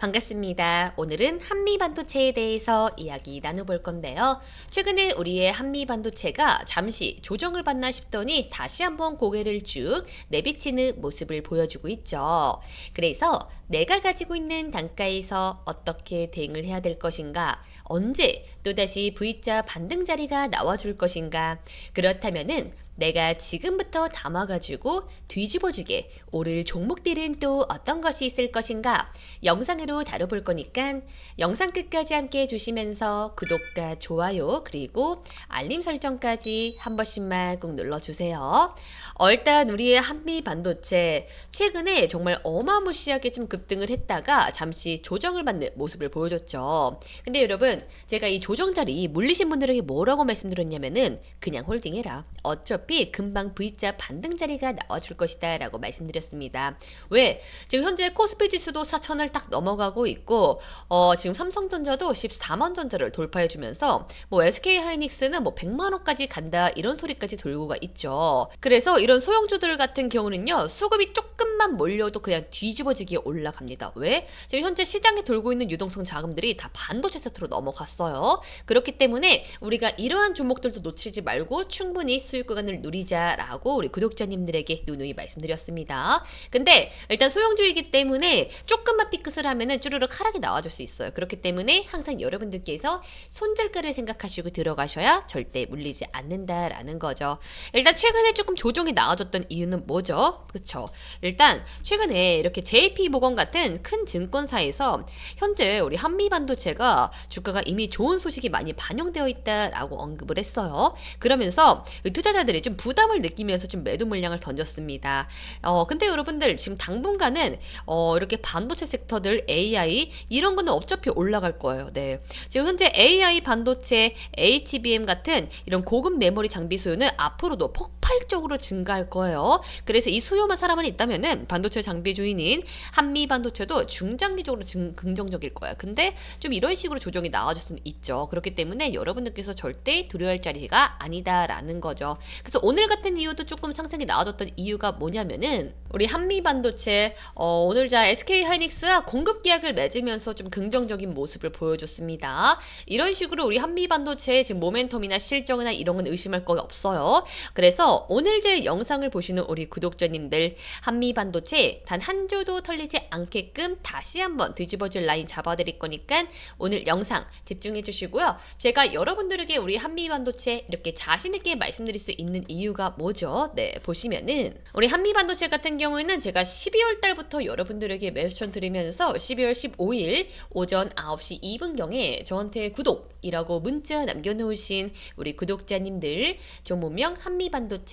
반갑습니다. 오늘은 한미 반도체에 대해서 이야기 나눠볼 건데요. 최근에 우리의 한미 반도체가 잠시 조정을 받나 싶더니 다시 한번 고개를 쭉 내비치는 모습을 보여주고 있죠. 그래서 내가 가지고 있는 단가에서 어떻게 대응을 해야 될 것인가, 언제 또다시 V자 반등 자리가 나와줄 것인가, 그렇다면은 내가 지금부터 담아가지고 뒤집어주게 오를 종목들은 또 어떤 것이 있을 것인가 영상으로 다뤄볼 거니까 영상 끝까지 함께 해주시면서 구독과 좋아요 그리고 알림 설정까지 한 번씩만 꼭 눌러주세요. 어, 일단 우리의 한미 반도체 최근에 정말 어마무시하게 좀 급등을 했다가 잠시 조정을 받는 모습을 보여줬죠. 근데 여러분 제가 이 조정 자리 물리신 분들에게 뭐라고 말씀드렸냐면은 그냥 홀딩해라. 어차피 금방 V자 반등 자리가 나와줄 것이다 라고 말씀드렸습니다. 왜? 지금 현재 코스피 지수도 4천을 딱 넘어가 고 있고 어, 지금 삼성전자도 14만 전자를 돌파해주면서 뭐 SK 하이닉스는 뭐 100만 원까지 간다 이런 소리까지 돌고가 있죠. 그래서 이런 소형주들 같은 경우는요 수급이 조금만 몰려도 그냥 뒤집어지게 올라갑니다. 왜? 지금 현재 시장에 돌고 있는 유동성 자금들이 다 반도체 세트로 넘어갔어요. 그렇기 때문에 우리가 이러한 종목들도 놓치지 말고 충분히 수익 구간을 누리자라고 우리 구독자님들에게 누누이 말씀드렸습니다. 근데 일단 소형주이기 때문에 조금만 피크를 하면 은 쭈르륵 하락이 나와줄 수 있어요. 그렇기 때문에 항상 여러분들께서 손절가를 생각하시고 들어가셔야 절대 물리지 않는다라는 거죠. 일단 최근에 조금 조정이 나와줬던 이유는 뭐죠? 그쵸? 일단 최근에 이렇게 JP 모건 같은 큰 증권사에서 현재 우리 한미 반도체가 주가가 이미 좋은 소식이 많이 반영되어 있다라고 언급을 했어요. 그러면서 이 투자자들이 좀 부담을 느끼면서 좀 매도 물량을 던졌습니다. 어, 근데 여러분들 지금 당분간은 어, 이렇게 반도체 섹터들 AI 이런 거는 어차피 올라갈 거예요. 네. 지금 현재 AI 반도체, HBM 같은 이런 고급 메모리 장비 수요는 앞으로도 폭 발적으로 증가할 거예요. 그래서 이 수요만 살아만 있다면은 반도체 장비 주인인 한미 반도체도 중장기적으로 증, 긍정적일 거야. 근데 좀 이런 식으로 조정이 나와줄 수는 있죠. 그렇기 때문에 여러분들께서 절대 두려워할 자리가 아니다라는 거죠. 그래서 오늘 같은 이유도 조금 상승이 나와줬던 이유가 뭐냐면은 우리 한미 반도체 어, 오늘 자 SK 하이닉스와 공급 계약을 맺으면서 좀 긍정적인 모습을 보여줬습니다. 이런 식으로 우리 한미 반도체의 지금 모멘텀이나 실적이나 이런 건 의심할 거 없어요. 그래서 오늘 제 영상을 보시는 우리 구독자님들 한미 반도체 단 한 주도 털리지 않게끔 다시 한번 뒤집어질 라인 잡아드릴 거니까 오늘 영상 집중해 주시고요. 제가 여러분들에게 우리 한미 반도체 이렇게 자신 있게 말씀드릴 수 있는 이유가 뭐죠? 네, 보시면은 우리 한미 반도체 같은 경우에는 제가 12월 달부터 여러분들에게 매수천 드리면서 12월 15일 오전 9시 2분경에 저한테 구독이라고 문자 남겨놓으신 우리 구독자님들 종목명 한미 반도체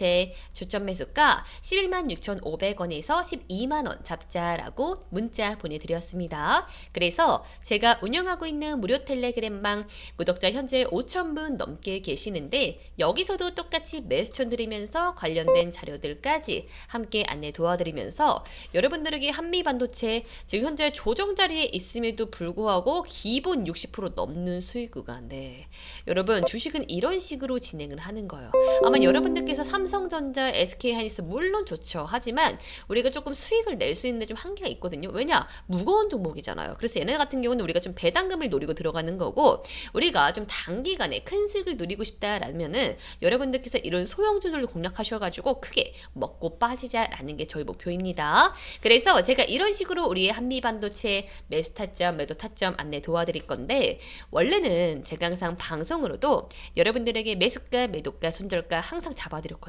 주점 매수가 11만 6,500원에서 12만 원 잡자라고 문자 보내드렸습니다. 그래서 제가 운영하고 있는 무료 텔레그램방 구독자 현재 5,000분 넘게 계시는데 여기서도 똑같이 매수천 드리면서 관련된 자료들까지 함께 안내 도와드리면서 여러분들에게 한미 반도체 지금 현재 조정 자리에 있음에도 불구하고 기본 60% 넘는 수익 구간. 네. 여러분 주식은 이런 식으로 진행을 하는 거예요. 아마 여러분들께서 삼성전자, SK 하이닉스 물론 좋죠. 하지만 우리가 조금 수익을 낼 수 있는데 좀 한계가 있거든요. 왜냐? 무거운 종목이잖아요. 그래서 얘네 같은 경우는 우리가 좀 배당금을 노리고 들어가는 거고 우리가 좀 단기간에 큰 수익을 누리고 싶다라면은 여러분들께서 이런 소형주들을 공략하셔가지고 크게 먹고 빠지자라는 게 저희 목표입니다. 그래서 제가 이런 식으로 우리의 한미 반도체 매수 타점, 매도 타점 안내 도와드릴 건데 원래는 제가 항상 방송으로도 여러분들에게 매수가, 매도가, 손절가 항상 잡아드렸거든요.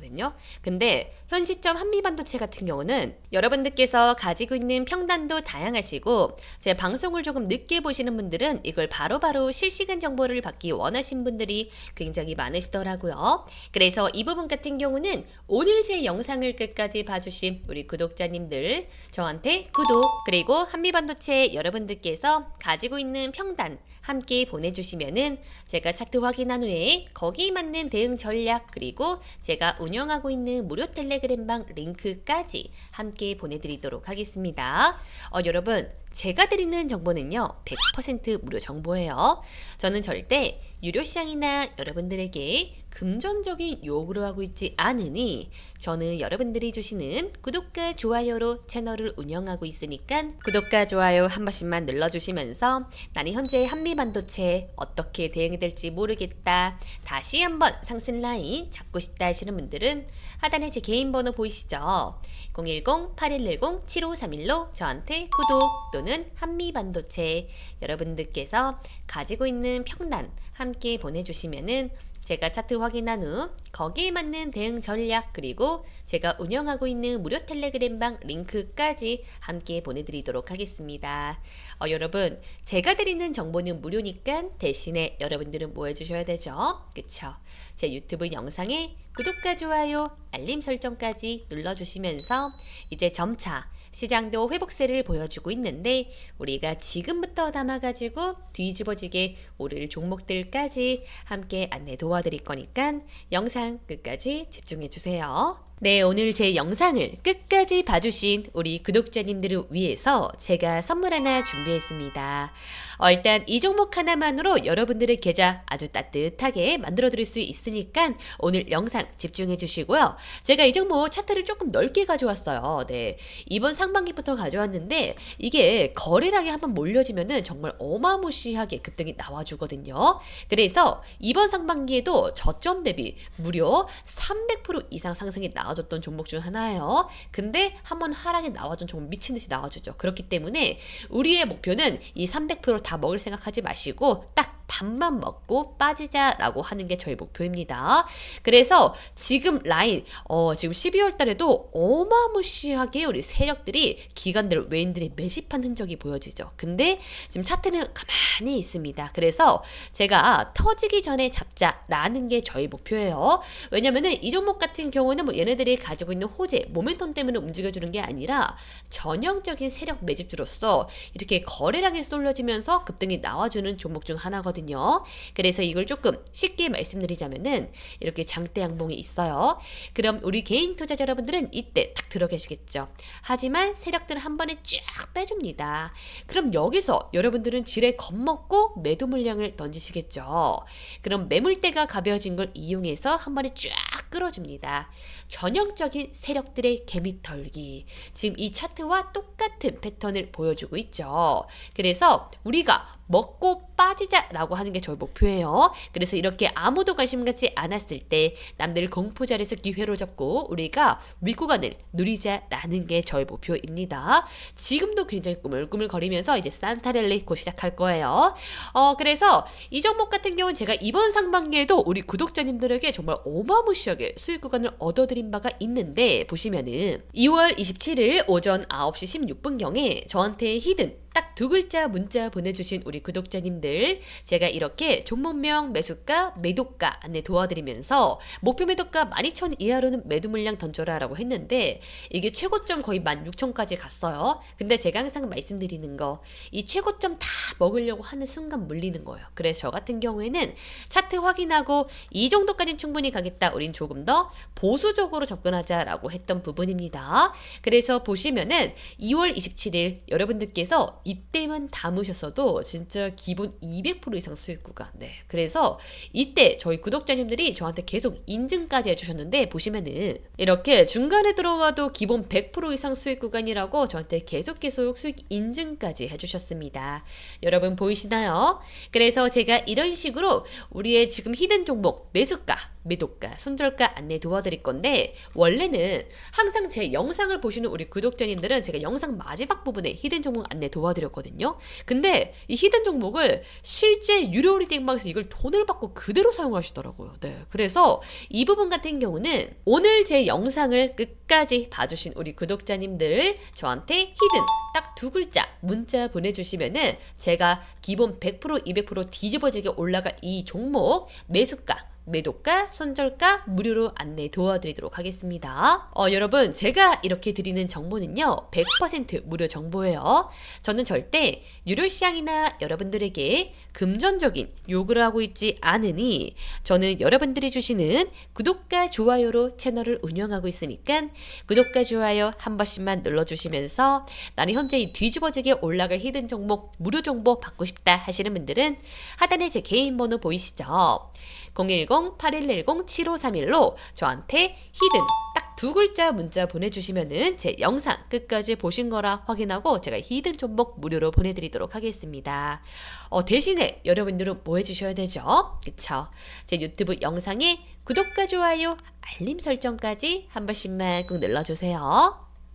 근데 현 시점 한미 반도체 같은 경우는 여러분들께서 가지고 있는 평단도 다양하시고 제 방송을 조금 늦게 보시는 분들은 이걸 바로 바로 실시간 정보를 받기 원하신 분들이 굉장히 많으시더라고요. 그래서 이 부분 같은 경우는 오늘 제 영상을 끝까지 봐주신 우리 구독자님들 저한테 구독 그리고 한미반도체 여러분들께서 가지고 있는 평단 함께 보내주시면은 제가 차트 확인한 후에 거기에 맞는 대응 전략 그리고 제가 운영하고 있는 무료 텔레그램방 링크까지 함께 보내드리도록 하겠습니다. 어, 여러분 제가 드리는 정보는요, 100% 무료 정보예요. 저는 절대 유료 시장이나 여러분들에게 금전적인 요구를 하고 있지 않으니 저는 여러분들이 주시는 구독과 좋아요로 채널을 운영하고 있으니까 구독과 좋아요 한 번씩만 눌러주시면서 나는 현재 한미 반도체 어떻게 대응이 될지 모르겠다. 다시 한번 상승 라인 잡고 싶다 하시는 분들은 하단에 제 개인 번호 보이시죠? 010-8110-7531로 저한테 구독 또는 한미 반도체 여러분들께서 가지고 있는 평단 함께 보내주시면은 제가 차트 확인한 후 거기에 맞는 대응 전략 그리고 제가 운영하고 있는 무료 텔레그램방 링크까지 함께 보내드리도록 하겠습니다. 어, 여러분 제가 드리는 정보는 무료니까 대신에 여러분들은 뭐 해주셔야 되죠? 그쵸? 제 유튜브 영상에 구독과 좋아요 알림 설정까지 눌러주시면서 이제 점차 시장도 회복세를 보여주고 있는데 우리가 지금부터 담아가지고 뒤집어지게 오를 종목들까지 함께 안내 도와드릴 거니까 영상 끝까지 집중해 주세요. 네, 오늘 제 영상을 끝까지 봐주신 우리 구독자님들을 위해서 제가 선물 하나 준비했습니다. 어, 일단 이 종목 하나만으로 여러분들의 계좌 아주 따뜻하게 만들어 드릴 수 있으니까 오늘 영상 집중해 주시고요. 제가 이 종목 차트를 조금 넓게 가져왔어요. 네. 이번 상반기부터 가져왔는데 이게 거래량이 한번 몰려지면은 정말 어마무시하게 급등이 나와주거든요. 그래서 이번 상반기에도 저점 대비 무려 300% 이상 상승이 나와줬던 종목 중 하나예요. 근데 한번 하락이 나와준 종목 미친 듯이 나와주죠. 그렇기 때문에 우리의 목표는 이 300%다 먹을 생각하지 마시고 딱 반만 먹고 빠지자라고 하는 게 저희 목표입니다. 그래서 지금 라인, 어, 지금 12월 달에도 어마무시하게 우리 세력들이 기관들, 외인들이 매집한 흔적이 보여지죠. 근데 지금 차트는 가만히 있습니다. 그래서 제가 터지기 전에 잡자라는 게 저희 목표예요. 왜냐면은 이 종목 같은 경우는 뭐 얘네들이 가지고 있는 호재, 모멘텀 때문에 움직여주는 게 아니라 전형적인 세력 매집주로서 이렇게 거래량이 쏠려지면서 급등이 나와주는 종목 중 하나거든요. 그래서 이걸 조금 쉽게 말씀드리자면은 이렇게 장대 양봉이 있어요. 그럼 우리 개인 투자자 여러분들은 이때 딱 들어 계시겠죠. 하지만 세력들은 한 번에 쫙 빼줍니다. 그럼 여기서 여러분들은 지레 겁먹고 매도 물량을 던지시겠죠. 그럼 매물대가 가벼워진 걸 이용해서 한 번에 쫙 끌어줍니다. 전형적인 세력들의 개미털기. 지금 이 차트와 똑같은 패턴을 보여주고 있죠. 그래서 우리가 먹고 빠지자라고 하는 게 저희 목표예요. 그래서 이렇게 아무도 관심 갖지 않았을 때 남들 공포 자리에서 기회로 잡고 우리가 윗구간을 누리자라는 게 저희 목표입니다. 지금도 굉장히 꾸물꾸물거리면서 이제 산타렐리 곧 시작할 거예요. 어 그래서 이 종목 같은 경우는 제가 이번 상반기에도 우리 구독자님들에게 정말 어마무시하게 수익 구간을 얻어드린 바가 있는데 보시면은 2월 27일 오전 9시 16분경에 저한테 히든 딱 두 글자 문자 보내주신 우리 구독자님들 제가 이렇게 종목명 매수가 매도가 안내 도와드리면서 목표 매도가 12,000 이하로는 매도 물량 던져라 라고 했는데 이게 최고점 거의 16,000까지 갔어요. 근데 제가 항상 말씀드리는 거 이 최고점 다 먹으려고 하는 순간 물리는 거예요. 그래서 저 같은 경우에는 차트 확인하고 이 정도까지는 충분히 가겠다. 우린 조금 더 보수적으로 접근하자 라고 했던 부분입니다. 그래서 보시면은 2월 27일 여러분들께서 이때만 담으셨어도 진짜 기본 200% 이상 수익 구간. 네. 그래서 이때 저희 구독자님들이 저한테 계속 인증까지 해주셨는데 보시면은 이렇게 중간에 들어와도 기본 100% 이상 수익 구간이라고 저한테 계속 계속 수익 인증까지 해주셨습니다. 여러분 보이시나요? 그래서 제가 이런 식으로 우리의 지금 히든 종목 매수가 매도가, 손절가 안내 도와드릴 건데 원래는 항상 제 영상을 보시는 우리 구독자님들은 제가 영상 마지막 부분에 히든 종목 안내 도와드렸거든요. 근데 이 히든 종목을 실제 유료 리딩 방에서 이걸 돈을 받고 그대로 사용하시더라고요. 네. 그래서 이 부분 같은 경우는 오늘 제 영상을 끝까지 봐주신 우리 구독자님들 저한테 히든 딱 두 글자 문자 보내주시면은 제가 기본 100% 200% 뒤집어지게 올라갈 이 종목 매수가 매도가, 손절가 무료로 안내 도와드리도록 하겠습니다. 어, 여러분, 제가 이렇게 드리는 정보는요, 100% 무료 정보예요. 저는 절대 유료 시장이나 여러분들에게 금전적인 요구를 하고 있지 않으니 저는 여러분들이 주시는 구독과 좋아요로 채널을 운영하고 있으니까 구독과 좋아요 한 번씩만 눌러주시면서 나는 현재 이 뒤집어지게 올라갈 히든 종목 무료 정보 받고 싶다 하시는 분들은 하단에 제 개인 번호 보이시죠? 010-8110-7531로 저한테 히든 딱 두 글자 문자 보내주시면은 제 영상 끝까지 보신 거라 확인하고 제가 히든 종목 무료로 보내드리도록 하겠습니다. 어, 대신에 여러분들은 뭐 해주셔야 되죠? 그쵸? 제 유튜브 영상에 구독과 좋아요, 알림 설정까지 한 번씩만 꼭 눌러주세요.